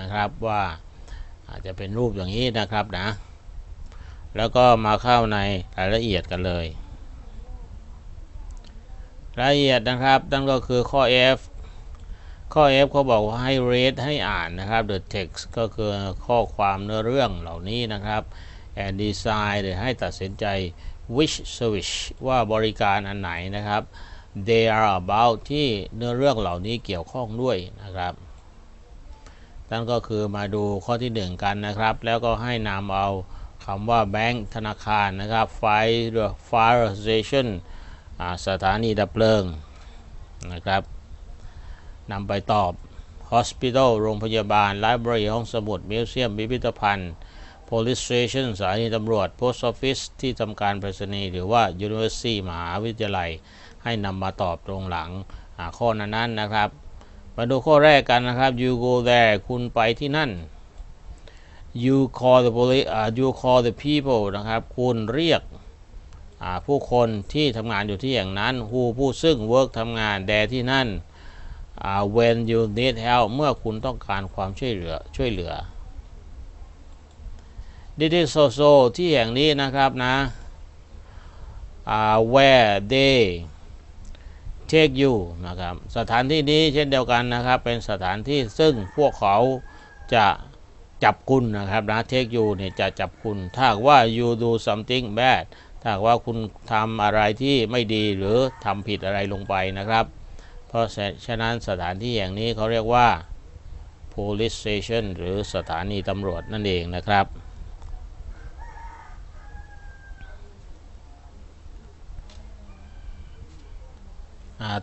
นะครับว่าอาจจะเป็นรูปอย่างนี้นะครับนะ แล้วก็มาเข้าในรายละเอียดกันเลย รายละเอียดนะครับนั่นก็คือข้อ F ข้อ F เขาบอกว่าให้ read ให้อ่านนะครับ the text ก็คือข้อความเนื้อเรื่องเหล่านี้นะครับ and decide หรือให้ตัดสินใจ which service ว่าบริการอันไหนนะครับ they are about ที่เนื้อเรื่องเหล่านี้เกี่ยวข้องด้วยนะครับ นั่นก็คือมาดูข้อที่ 1 กันนะครับ แล้วก็ให้นำเอาคำว่าแบงค์ธนาคารนะครับ fire fire station สถานีดับเพลิงนะครับนำไปตอบ hospital โรงพยาบาล library ห้องสมุด museum พิพิธภัณฑ์ police station สถานีตำรวจ post office ที่ทำการไปรษณีย์หรือว่า university มหาวิทยาลัย ให้นำมาตอบตรงหลังข้อนั้นๆนะครับ มาดูข้อแรกกันนะครับ you go there คุณไปที่นั่น you call the police uh, you call the people นะครับ คุณเรียกผู้คนที่ทำงานอยู่ที่อย่างนั้น who ผู้ซึ่ง work ทำงาน there ที่นั่น uh, when you need help เมื่อคุณต้องการความช่วยเหลือช่วยเหลือ this is also ที่แห่งนี้นะครับนะ uh, where they take you นะครับสถานที่นี้เช่นเดียวกันนะครับ เป็นสถานที่ซึ่งพวกเขาจะจับคุณนะครับนะ take you เนี่ยจะจับคุณ ถ้าว่า you do something bad ถ้าว่าคุณทำอะไรที่ไม่ดีหรือทำผิดอะไรลงไปนะครับ เพราะฉะนั้นสถานที่อย่างนี้เขาเรียกว่า police station หรือสถานีตำรวจนั่นเองนะครับ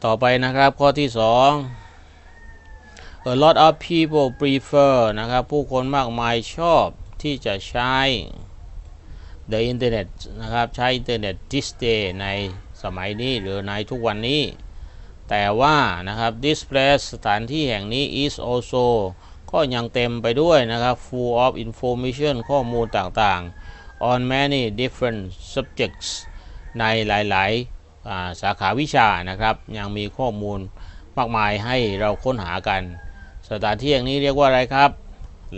ต่อไปนะครับข้อที่ 2 A lot of people prefer นะครับ ผู้คนมากมายชอบที่จะใช้ the internet นะครับ ใช้อินเทอร์เน็ต this day ในสมัยนี้หรือในทุกวันนี้ แต่ว่านะครับ this place สถานที่แห่งนี้ is also ก็ยังเต็มไปด้วยนะครับ full of information ข้อมูลต่างๆ on many different subjects ในหลาย ๆ สาขาวิชานะครับ ยังมีข้อมูลมากมายให้เราค้นหากัน สถานที่อย่างนี้เรียกว่าอะไรครับ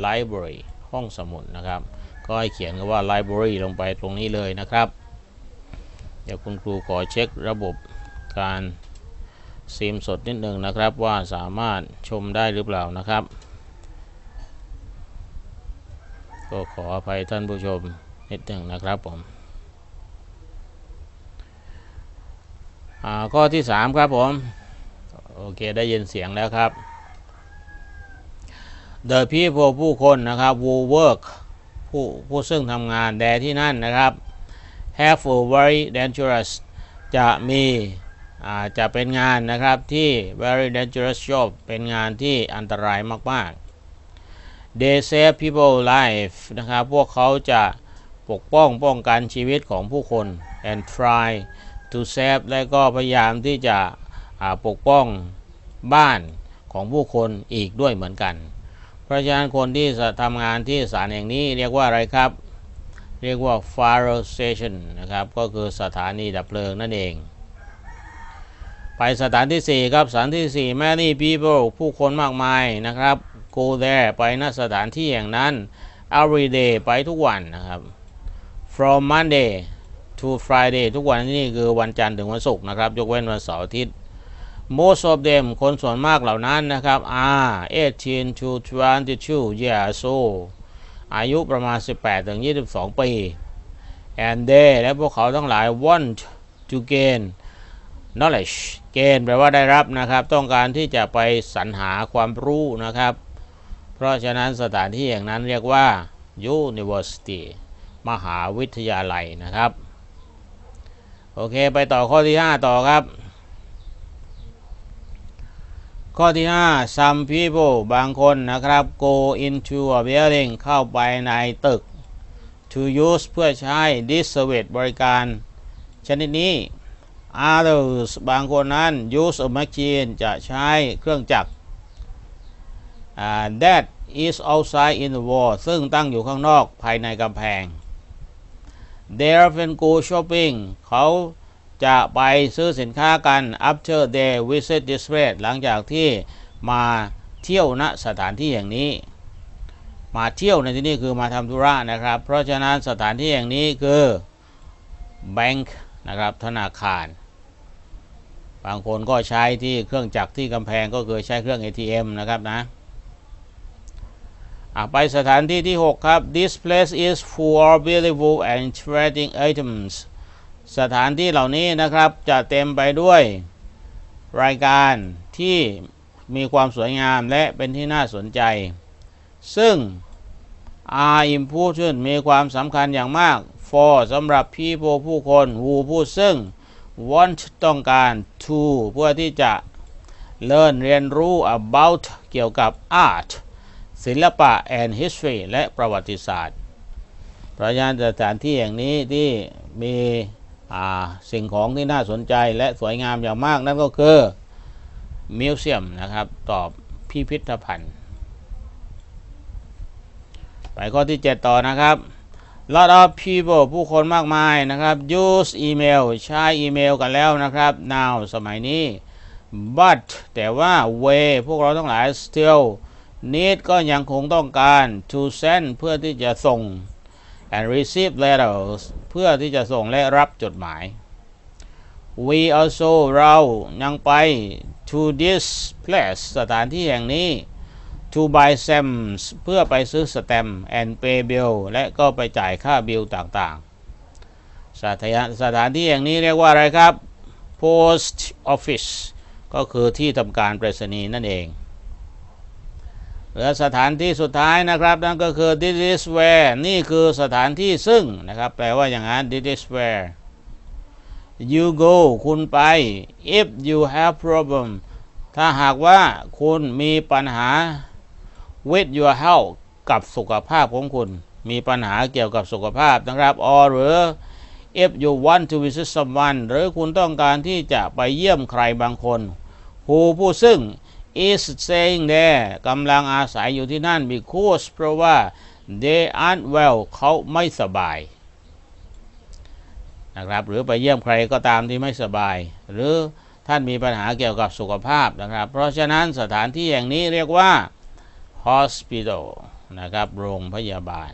library ห้องสมุดนะครับ ก็ให้เขียนคำว่า library ลงไปตรงนี้เลยนะครับ เดี๋ยวคุณครูขอเช็คระบบการซีมสดนิดหนึ่งนะครับว่าสามารถชมได้หรือเปล่านะครับ ก็ขออภัยท่านผู้ชมนิดหนึ่งนะครับผม ข้อที่ 3 ครับผม โอเคได้ยินเสียงแล้วครับ The people ผู้คนนะครับ who work ผู้ผู้ซึ่งทำงานแดที่นั่นนะครับ have a very dangerous จะมีจะเป็นงานนะครับที่ very dangerous job เป็นงานที่อันตรายมาก ๆ they save people life นะครับ พวกเขาจะปกป้องป้องกันชีวิตของผู้คน and try to save และก็พยายามที่จะปกป้องบ้านของผู้คนอีกด้วยเหมือนกัน เพราะฉะนั้นคนที่ทำงานที่ศาลแห่งนี้เรียกว่าอะไรครับ เรียกว่า fire station นะครับ ก็คือสถานีดับเพลิงนั่นเอง ไปสถานที่ 4 ครับ สถานที่ 4 many people ผู้คนมากมายนะครับ go there ไปณสถานที่อย่างนั้น every day ไปทุกวันนะครับ from Monday to Friday ทุกวันนี่คือวันจันทร์ถึงวันศุกร์นะครับ ยกเว้นวันเสาร์อาทิตย์ most of them คนส่วนมากเหล่านั้นนะครับ are 18 to 22 years old อายุประมาณ 18 ถึง 22 ปี and they และพวกเขาทั้งหลาย want to gain knowledge gain แปลว่าได้รับนะครับ ต้องการที่จะไปสรรหาความรู้นะครับ เพราะฉะนั้นสถานที่อย่างนั้นเรียกว่า university มหาวิทยาลัยนะครับ โอเค ไปต่อข้อที่ 5 ต่อครับ ข้อที่ 5 some people บางคนนะครับ go into a building เข้าไปในตึก to use เพื่อใช้ this service บริการ ชนิดนี้ others บางคนนั้น use a machine จะใช้เครื่องจักร uh, that is outside in the wall ซึ่งตั้งอยู่ข้างนอกภายในกำแพง they often go shopping เขาจะไปซื้อสินค้ากัน after they visit this place หลังจากที่มาเที่ยวณสถานที่อย่างนี้ มาเที่ยวในที่นี้คือมาทำธุระนะครับ เพราะฉะนั้นสถานที่อย่างนี้คือแบงค์นะครับธนาคาร บางคนก็ใช้ที่เครื่องจักรที่กำแพงก็คือใช้เครื่อง ATM นะครับนะ ไปสถานที่ที่ 6 ครับ This place is full of beautiful and interesting items สถานที่เหล่านี้นะครับจะเต็มไปด้วย รายการที่มีความสวยงามและเป็นที่น่าสนใจ ซึ่ง are important มีความสำคัญอย่างมาก for สำหรับ people ผู้คน who ผู้ซึ่ง want ต้องการ to เพื่อที่จะ learn เรียนรู้ about เกี่ยวกับ art ศิลปะ and history และประวัติศาสตร์พระฉะนั้นสถานที่อย่างนี้ที่มีสิ่งของที่น่าสนใจและสวยงามอย่างมากนั่นก็คือมิวเซียมนะครับ ตอบพิพิธภัณฑ์ ไปข้อที่ 7 ต่อนะครับ lot of people ผู้คนมากมายนะครับ use email ใช้อีเมลกันแล้วนะครับ now สมัยนี้ but แต่ว่า way พวกเราทั้งหลาย still need ก็ยังคงต้องการ to send เพื่อที่จะส่ง and receive letters เพื่อที่จะส่งและรับจดหมาย we also เรายังไป to this place สถานที่แห่งนี้ to buy stamps เพื่อไปซื้อสแตมป์ and pay bill และก็ไปจ่ายค่าบิลต่างๆ สถานสถานที่แห่งนี้เรียกว่าอะไรครับ post office ก็คือที่ทำการไปรษณีย์นั่นเอง เหลือสถานที่สุดท้ายนะครับ นั่นก็คือ this is where นี่คือสถานที่ซึ่งนะครับ แปลว่าอย่างนั้น this is where you go คุณไป if you have problem ถ้าหากว่าคุณมีปัญหา with your health กับสุขภาพของคุณ มีปัญหาเกี่ยวกับสุขภาพนะครับ or หรือ if you want to visit someone หรือคุณต้องการที่จะไปเยี่ยมใครบางคน who ผู้ซึ่ง is staying there กำลังอาศัยอยู่ที่นั่น because เพราะว่า they aren't well เขาไม่สบายนะครับหรือไปเยี่ยมใครก็ตามที่ไม่สบาย หรือท่านมีปัญหาเกี่ยวกับสุขภาพนะครับ เพราะฉะนั้นสถานที่อย่างนี้เรียกว่า hospital นะครับโรงพยาบาล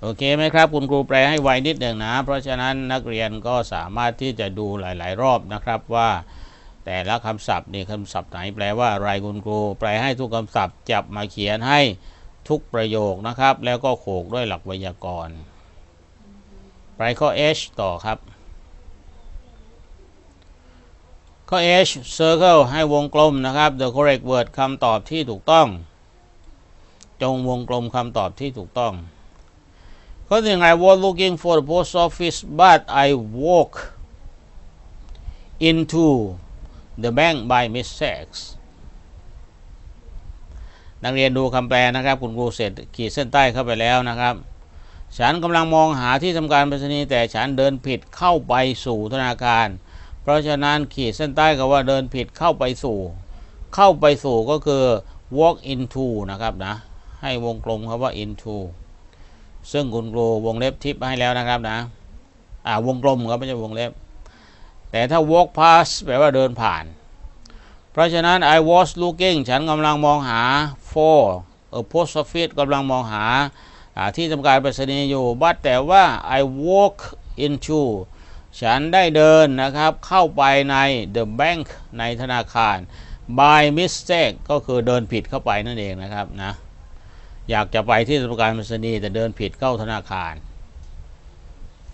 โอเคไหมครับ คุณครูแปลให้ไวนิดหนึ่งนะ เพราะฉะนั้นนักเรียนก็สามารถที่จะดูหลาย ๆ รอบนะครับว่า แต่ละคำศัพท์นี่คำศัพท์ไหนแปลว่าอะไรคุณครู แปลให้ทุกคำศัพท์จับมาเขียนให้ทุกประโยคนะครับ แล้วก็โขกด้วยหลักไวยากรณ์ไปข้อ H ต่อครับ ข้อ H circle ให้วงกลมนะครับ the correct word คำตอบที่ถูกต้อง จงวงกลมคำตอบที่ถูกต้อง ข้อหนึ่ง I was looking for the post office but I walk into the bank by mistake นักเรียนดูคำแปลนะครับ คุณครูเสร็จขีดเส้นใต้เข้าไปแล้วนะครับ ฉันกำลังมองหาที่ทำการไปรษณีย์แต่ฉันเดินผิดเข้าไปสู่ธนาคาร เพราะฉะนั้นขีดเส้นใต้กับว่าเดินผิดเข้าไปสู่ เข้าไปสู่ก็คือ walk into นะครับนะ ให้วงกลมคำว่า into ซึ่งคุณครูวงเล็บทิปให้แล้วนะครับนะ อ่าวงกลมครับไม่ใช่วงเล็บ แต่ถ้า walk past แปลว่าเดินผ่าน เพราะฉะนั้น I was looking ฉันกำลังมองหา for a post office กำลังมองหาที่ทำการไปรษณีย์อยู่ but แต่ว่า I walk into ฉันได้เดินนะครับ เข้าไปใน the bank ในธนาคาร by mistake ก็คือเดินผิดเข้าไปนั่นเองนะครับนะอยากจะไปที่ทำการไปรษณีย์แต่เดินผิดเข้าธนาคาร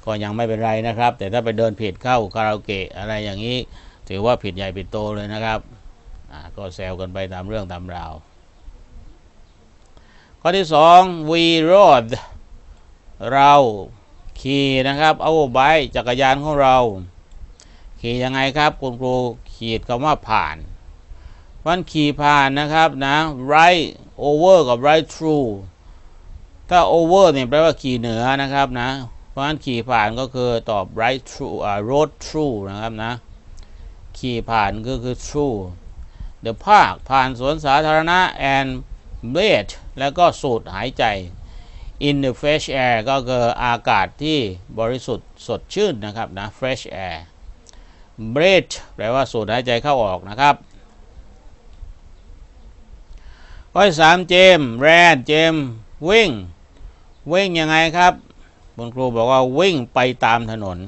ก็ยังไม่เป็นไรนะครับ แต่ถ้าไปเดินผิดเข้าคาราโอเกะอะไรอย่างนี้ ถือว่าผิดใหญ่ผิดโตเลยนะครับก็แซวกันไปตามเรื่องตามราว ข้อที่สอง we rode เราขี่นะครับ เอาไบจักรยานของเรา ขี่ยังไงครับ คุณครูขีดคำว่าผ่านวันขี่ผ่านนะครับนะ right over กับ right through ถ้า over เนี่ยแปลว่าขี่เหนือนะครับนะ ราะฉะนั้นขี่ผ่านก็คือตอบ right through อ่า road through นะครับนะ ขี่ผ่านก็คือ through the park ผ่านสวนสาธารณะ and breathe แล้วก็สูดหายใจ in the fresh air ก็คืออากาศที่บริสุทธิ์สดชื่นนะครับนะ fresh air breathe แปลว่าสูดหายใจเข้าออกนะครับข้อสามเจมแรนเจมวิ่ง วิ่งยังไงครับ คุณครูบอกว่าวิ่งไปตามถนน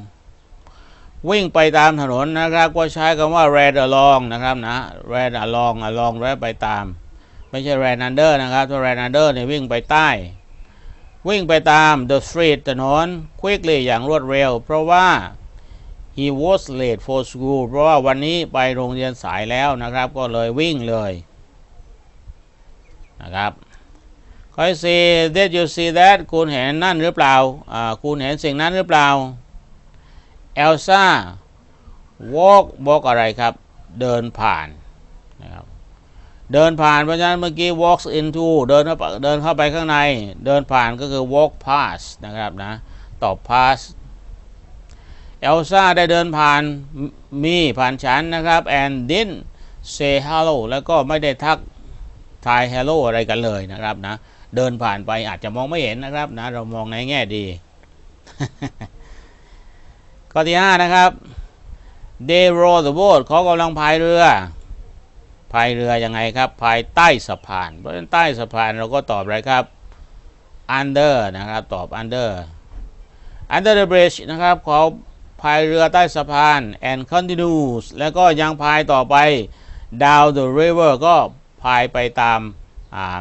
วิ่งไปตามถนนนะครับ ก็ใช้คำว่า ran along นะครับนะ ran along along แปลไปตาม ไม่ใช่ ran under นะครับถ้า ran under เนี่ยวิ่งไปใต้ วิ่งไปตาม the street ถนน quickly อย่างรวดเร็ว เพราะว่า he was late for school เพราะว่าวันนี้ไปโรงเรียนสายแล้วนะครับ ก็เลยวิ่งเลยนะครับ ข้อที่สี่ did you see that คุณเห็นนั่นหรือเปล่าอ่าคุณเห็นสิ่งนั้นหรือเปล่า Elsa walk walk อะไรครับ เดินผ่านนะครับเดินผ่านเพราะฉะนั้นเมื่อกี้ walks into เดินเข้าไปเดินเข้าไปข้างใน เดินผ่านก็คือ walk past นะครับนะตอบ past เอลซ่าได้เดินผ่านมีผ่านฉันนะครับ and didn't say hello แล้วก็ไม่ได้ทักทาย hello อะไรกันเลยนะครับนะ เดินผ่านไปอาจจะมองไม่เห็นนะครับนะเรามองในแง่ดี ข้อที่5นะครับ they row the boat เขากำลังพายเรือพายเรือยังไงครับภายใต้สะพาน เพราะฉะนั้นใต้สะพานเราก็ตอบอะไรครับ under นะครับ ตอบ under under the bridge นะครับเขาพายเรือใต้สะพาน and continues แล้วก็ยังพายต่อไป down the river ก็พายไปตาม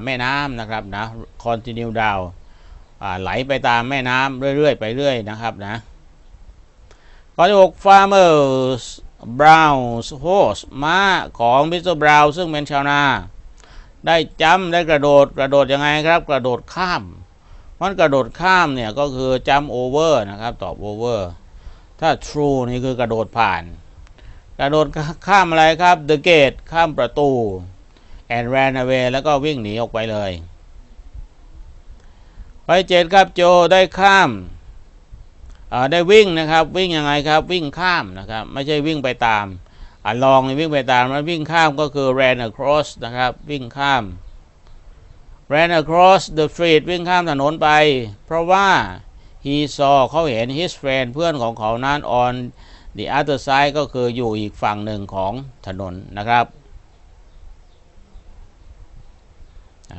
แม่น้ำนะครับนะ continue down ไหลไปตามแม่น้ำเรื่อยๆ ไปเรื่อยนะครับนะข้อที่6 farmers Brown's horse ม้าของมิสเตอร์บราวซึ่งเป็นชาวนา ได้จำได้กระโดดกระโดดยังไงครับ กระโดดข้ามมันกระโดดข้ามเนี่ยก็คือจำโอเวอร์นะครับ ตอบโอเวอร์ถ้า true นี่คือกระโดดผ่าน กระโดดข้ามอะไรครับ the gate ข้ามประตู and ran away แล้วก็วิ่งหนีออกไปเลยไปเจ็ดครับโจได้ข้ามได้วิ่งนะครับ วิ่งยังไงครับ วิ่งข้ามนะครับ ไม่ใช่วิ่งไปตามอลองวิ่งไปตามแล้ววิ่งข้ามก็คือ ran across นะครับ วิ่งข้าม ran across the street วิ่งข้ามถนนไป เพราะว่า he saw เขาเห็น his friend เพื่อนของเขานั้น on the other side ก็คืออยู่อีกฝั่งหนึ่งของถนนนะครับ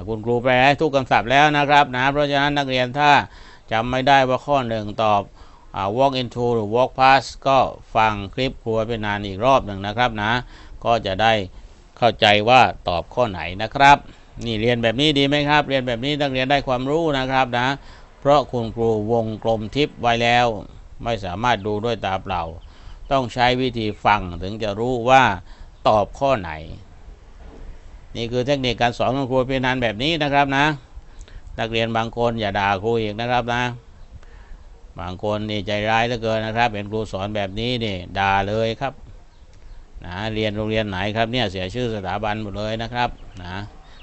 คุณครูแปลให้ทุกคำศัพท์แล้วนะครับนะเพราะฉะนั้นนักเรียนถ้าจำไม่ได้ว่าข้อหนึ่งตอบ walk into หรือ walk past ก็ฟังคลิปครัวเป็นนานอีกรอบหนึ่งนะครับนะ ก็จะได้เข้าใจว่าตอบข้อไหนนะครับ นี่เรียนแบบนี้ดีไหมครับ เรียนแบบนี้นักเรียนได้ความรู้นะครับนะ เพราะคุณครูวงกลมทิปไว้แล้ว ไม่สามารถดูด้วยตาเปล่า ต้องใช้วิธีฟังถึงจะรู้ว่าตอบข้อไหน นี่คือเทคนิคการสอนของครูพียงนานแบบนี้นะครับนะ นักเรียนบางคนอย่าด่าครูอีกนะครับนะ บางคนนี่ใจร้ายเหลือเกินนะครับเป็นครูสอนแบบนี้นี่ด่าเลยครับนะเรียนโรงเรียนไหนครับเนี่ยเสียชื่อสถาบันหมดเลยนะครับนะ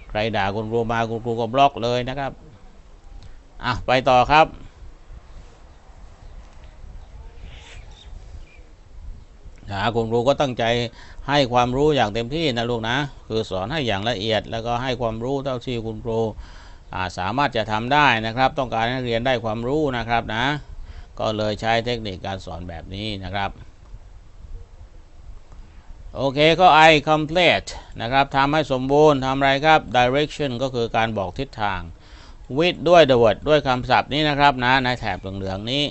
ใครด่าคุณครูมาคุณครูก็บล็อกเลยนะครับอะไปต่อครับ นะคุณครูก็ตั้งใจให้ความรู้อย่างเต็มที่นะลูกนะ คือสอนให้อย่างละเอียด แล้วก็ให้ความรู้เท่าที่คุณครูสามารถจะทำได้นะครับ ต้องการให้เรียนได้ความรู้นะครับนะ ก็เลยใช้เทคนิคการสอนแบบนี้นะครับโอเคก็ I complete นะครับทำให้สมบูรณ์ทำอะไรครับ direction ก็คือการบอกทิศทาง with ด้วย the word ด้วยคำศัพท์นี้นะครับนะในแถบเหลืองๆนี้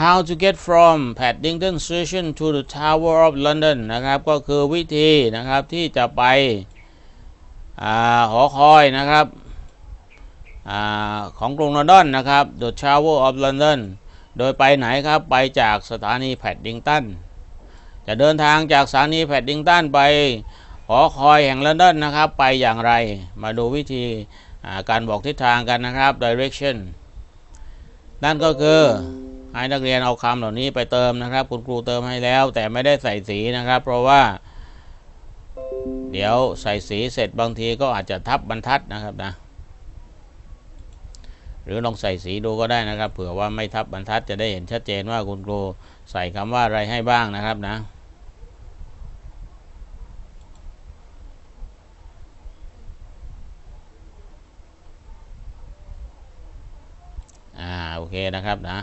how to get from Paddington Station to the Tower of London นะครับ ก็คือวิธีนะครับที่จะไปหอคอยนะครับอของกรุงลอนดอนนะครับ the Tower of London โดยไปไหนครับไปจากสถานีแพดดิงตันจะเดินทางจากสถานีแพดดิงตันไปหอคอยแห่งลอนดอนนะครับ ไปอย่างไรมาดูวิธีการบอกทิศทางกันนะครับ direction นั่นก็คือ ให้นักเรียนเอาคำเหล่านี้ไปเติมนะครับ คุณครูเติมให้แล้ว แต่ไม่ได้ใส่สีนะครับ เพราะว่า เดี๋ยวใส่สีเสร็จบางทีก็อาจจะทับบรรทัดนะครับนะ หรือลองใส่สีดูก็ได้นะครับ เผื่อว่าไม่ทับบรรทัดจะได้เห็นชัดเจนว่าคุณครูใส่คำว่าอะไรให้บ้างนะครับนะอ่าโอเคนะครับนะ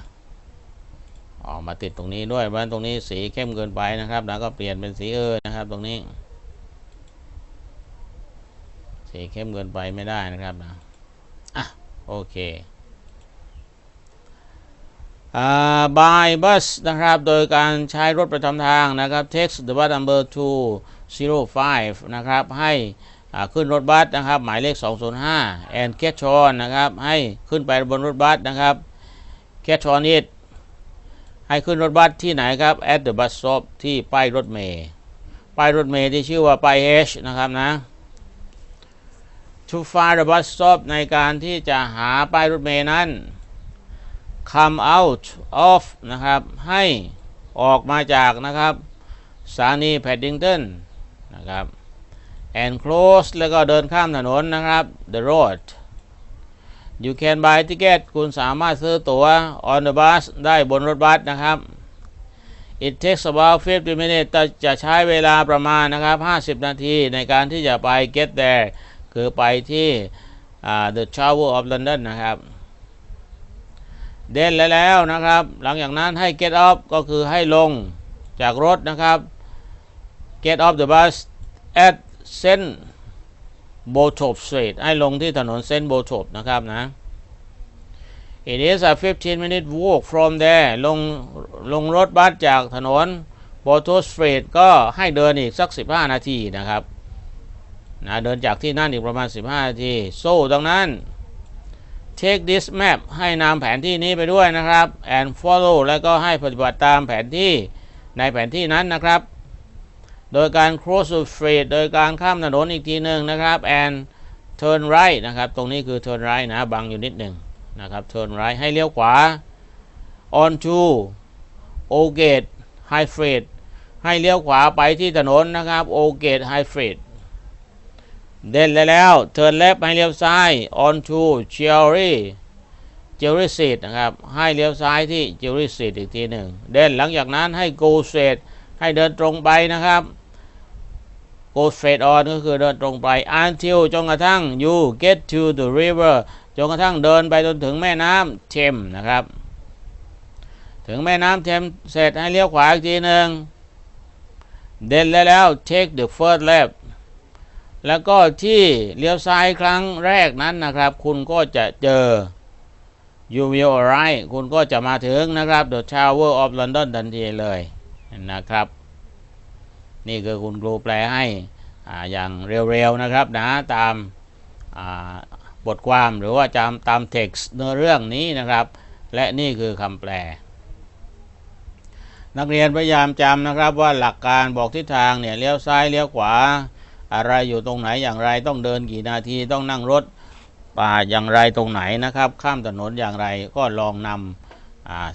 ออกมาติดตรงนี้ด้วยเพราะตรงนี้สีเข้มเกินไปนะครับ แล้วก็เปลี่ยนเป็นสีเออนะครับ ตรงนี้ สีเข้มเกินไปไม่ได้นะครับนะอะโอเคอ่า by bus นะครับ โดยการใช้รถประจำทางนะครับ text the bus number 205 นะครับ ให้อ่าขึ้นรถบัสนะครับ หมายเลข 205 and get on นะครับ ให้ขึ้นไปบนรถบัสนะครับ get on it ให้ขึ้นรถบัสที่ไหนครับ at the bus stop ที่ป้ายรถเมล์ป้ายรถเมล์ที่ชื่อว่าป้าย H นะครับนะ to find the bus stop ในการที่จะหาป้ายรถเมล์นั้น come out of นะครับ ให้ออกมาจากนะครับสถานีแพดดิงตันนะครับ and close แล้วก็เดินข้ามถนนนะครับ the road you can buy ticket คุณสามารถซื้อตั๋ว on the bus ได้บนรถบัสนะครับ it takes about 50 minutes จะใช้เวลาประมาณนะครับ 50 นาทีในการที่จะไป get there คือไปที่อ่า the Tower of London นะครับ เด่นแล้วแล้วนะครับ หลังจากนั้นให้ get off ก็คือให้ลงจากรถนะครับ get off the bus at St. Botop Street ให้ลงที่ถนน St. Botop นะครับนะ It is a 15 minute walk from there ลงลงรถบัสจากถนน Botop Street ก็ให้เดินอีกสัก 15 นาทีนะครับนะเดินจากที่นั่นอีกประมาณ 15 นาที so ดังนั้น take this map ให้นำแผนที่นี้ไปด้วยนะครับ and follow แล้วก็ให้ปฏิบัติตามแผนที่ในแผนที่นั้นนะครับ โดยการ cross the street โดยการข้ามถนนอีกทีหนึ่งนะครับ and turn right นะครับ ตรงนี้คือ turn right นะบังอยู่นิดหนึ่งนะครับ turn right ให้เลี้ยวขวา onto Ogate High Street ให้เลี้ยวขวาไปที่ถนนนะครับ Ogate High Street เด่นแล้ว turn left ให้เลี้ยวซ้าย onto Cherry Cherry Street นะครับ ให้เลี้ยวซ้ายที่ Cherry Street อีกทีหนึ่ง เด่นหลังจากนั้นให้ go straight ให้เดินตรงไปนะครับ go straight on ก็คือเดินตรงไป until จนกระทั่ง you get to the river จนกระทั่งเดินไปจนถึงแม่น้ำเทมนะครับ ถึงแม่น้ำเทมเสร็จให้เลี้ยวขวาอีกทีหนึ่งเดินแล้วแล้ว take the first left แล้วก็ที่เลี้ยวซ้ายครั้งแรกนั้นนะครับ คุณก็จะเจอ you will arrive คุณก็จะมาถึงนะครับ the Tower of London ทันทีเลย นะครับ นี่คือคุณครูแปลให้ออย่างเร็วๆนะครับนะตามบทความหรือว่าจำตามเท็กซ์เนื้อเรื่องนี้นะครับ และนี่คือคำแปล นักเรียนพยายามจำนะครับว่าหลักการบอกทิศทางเนี่ยเลี้ยวซ้ายเลี้ยวขวา อะไรอยู่ตรงไหนอย่างไรต้องเดินกี่นาทีต้องนั่งรถป่าอย่างไรตรงไหนนะครับ ข้ามถนนอย่างไรก็ลองนำ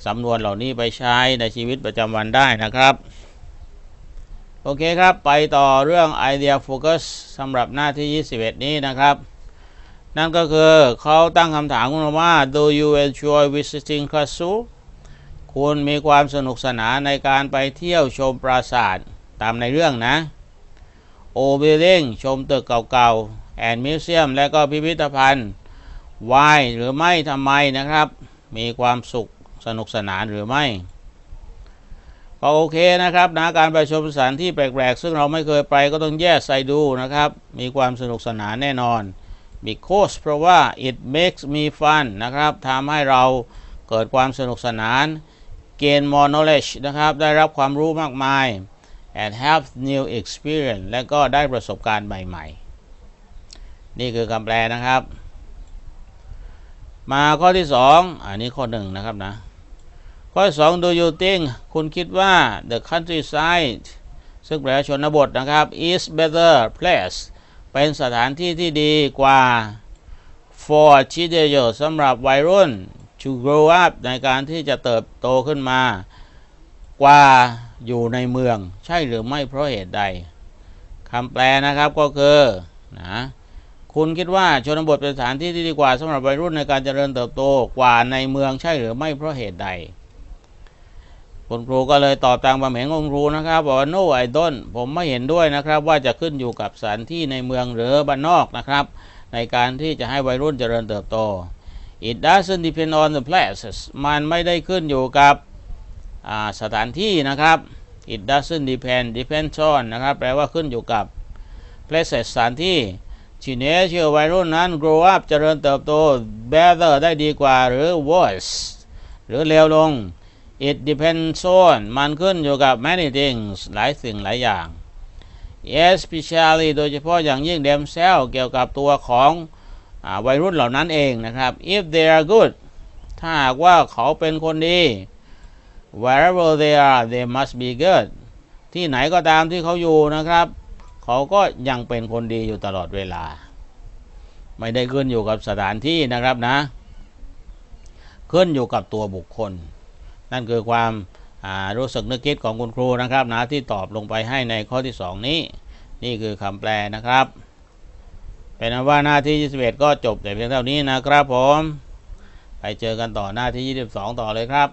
สำนวนเหล่านี้ไปใช้ในชีวิตประจำวันได้นะครับ โอเคครับ ไปต่อเรื่อง Idea Focus สำหรับหน้าที่ 21 นี้นะครับ นั่นก็คือเขาตั้งคำถามขึ้นมาว่า Do you enjoy visiting Kasu คุณมีความสนุกสนานในการไปเที่ยวชมปราสาทตามในเรื่องนะ โอเบลิงชมตึกเก่าๆ แอนมิวเซียมและก็พิพิธภัณฑ์ why หรือไม่ทำไมนะครับ มีความสุข สนุกสนานหรือไม่ ก็โอเคนะครับนะการไปชมสถานที่แปลกๆ ซึ่งเราไม่เคยไปก็ต้องแยกใส่ดูนะครับ มีความสนุกสนานแน่นอน because เพราะว่า it makes me fun นะครับทำให้เราเกิดความสนุกสนาน gain more knowledge นะครับได้รับความรู้มากมาย and have new experience และก็ได้ประสบการณ์ใหม่ ๆ นี่คือคำแปลนะครับ มาข้อที่สองอันนี้ข้อหนึ่งนะครับนะ ข้อที่สอง do you think คุณคิดว่า the countryside ซึ่งแปลว่าชนบทนะครับ is better place เป็นสถานที่ที่ดีกว่า for teenager สำหรับวัยรุ่น to grow up ในการที่จะเติบโตขึ้นมา กว่าอยู่ในเมือง ใช่หรือไม่เพราะเหตุใดคำแปลนะครับก็คือนะคุณคิดว่าชนบทเป็นสถานที่ที่ดีกว่าสำหรับวัยรุ่นในการเจริญเติบโตกว่าในเมืองใช่หรือไม่เพราะเหตุใด คุณครูก็เลยตอบตามความเห็นของครูนะครับบอกว่า no I don't ผมไม่เห็นด้วยนะครับ ว่าจะขึ้นอยู่กับสถานที่ในเมืองหรือบ้านนอกนะครับ ในการที่จะให้วัยรุ่นเจริญเติ b โต it doesn't depend on the places มันไม่ได้ขึ้นอยู่กับสถานที่นะครับ it doesn't depend depends on นะครับแปลว่าขึ้นอยู่กับ places สถานที่ teenager วัยรุ่นนั้น grow up เจริญเติบโต better ได้ดีกว่าหรือ worse หรือเลวลง it depends on มันขึ้นอยู่กับ many things หลายสิ่งหลายอย่าง especially โดยเฉพาะอย่างยิ่ง themselves เกี่ยวกับตัวของอวัยรุ่นเหล่านั้นเองนะครับ if they are good ถ้าหากว่าเขาเป็นคนดี wherever they are they must be good ที่ไหนก็ตามที่เขาอยู่นะครับ เขาก็ยังเป็นคนดีอยู่ตลอดเวลา ไม่ได้ขึ้นอยู่กับสถานที่นะครับนะ ขึ้นอยู่กับตัวบุคคล นั่นคือความรู้สึกนึกคิดของคุณครูนะครับนะที่ตอบลงไปให้ในข้อที่ 2 นี้ นี่คือคำแปลนะครับ เป็นอันว่าหน้าที่ 21 ก็จบแต่เพียงเท่านี้นะครับผม ไปเจอกันต่อหน้าที่ 22 ต่อเลยครับ